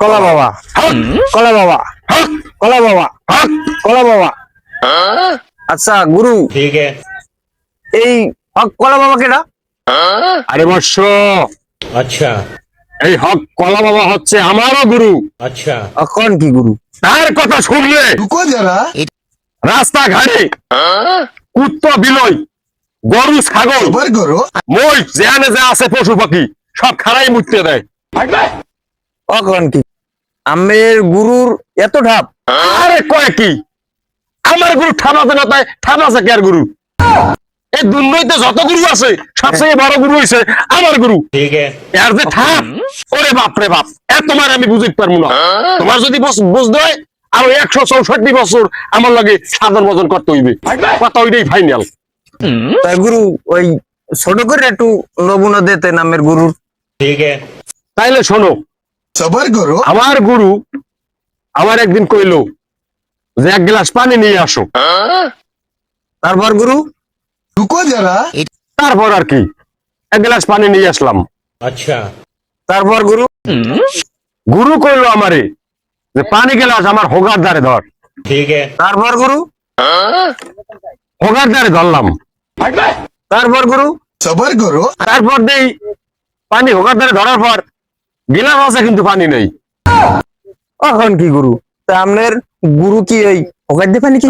কলা বাবা। কলা বাবা। কলা বাবা। কলা বাবা। আচ্ছা গুরু। এই হক কলা বাবা কেডা? আরে বর্ষ আচ্ছা। এই হক কলা বাবা হচ্ছে আমারও গুরু। আচ্ছা। এখন কি গুরু? তার কথা শুনলে। রাস্তা ঘাটে কুত্তা বিলয় গরু ছাগল মই যেখানে যা আছে পশু পাখি সব খারাই মুততে দেয়। অখন আমের গুরুর এত ঢাপ আরে কয় আমার গুরু ঠাপ না তাই ঠাপ আছে কে আর গুরু? এই দুর্নইতে যত গুরু আছে সবচেয়ে বড় গুরু হইছে আমার গুরু। এর যে ঠাপ ওরে বাপ রে বাপ এ তোমার আমি বুঝতে পারব না। তোমার যদি বুঝতে হয় আর একশো চৌষট্টি বছর আমার লাগে সাধারণ বজন করতে হইবে। কথা ওইটাই ফাইনাল তাই গুরু ওই ছোট করে একটু নমুনা দিতে নামের গুরুর। তাইলে শোনো সবার গুরু? আমার গুরু আমার একদিন কইল যে এক গ্লাস পানি নিয়ে আসো। হ্যাঁ? তারপর গুরু? ঢুকো যারা। তারপর আর কি? এক গ্লাস পানি নিয়ে আসলাম। আচ্ছা। তারপর গুরু? গুরু কইলো আমারে যে পানি গ্লাস আমার হোগার দ্বারে ধর। ঠিক তারপর গুরু? হ্যাঁ? হোগার দ্বারে ধরলাম। তারপর গুরু? সবার গুরু? তারপর দেই পানি হোগার দ্বারে ধরার পর গিলাস আছে কিন্তু পানি নেই। এখন কি গুরু তা আপনার গুরু কি এই ওকার দিয়ে পানি কি?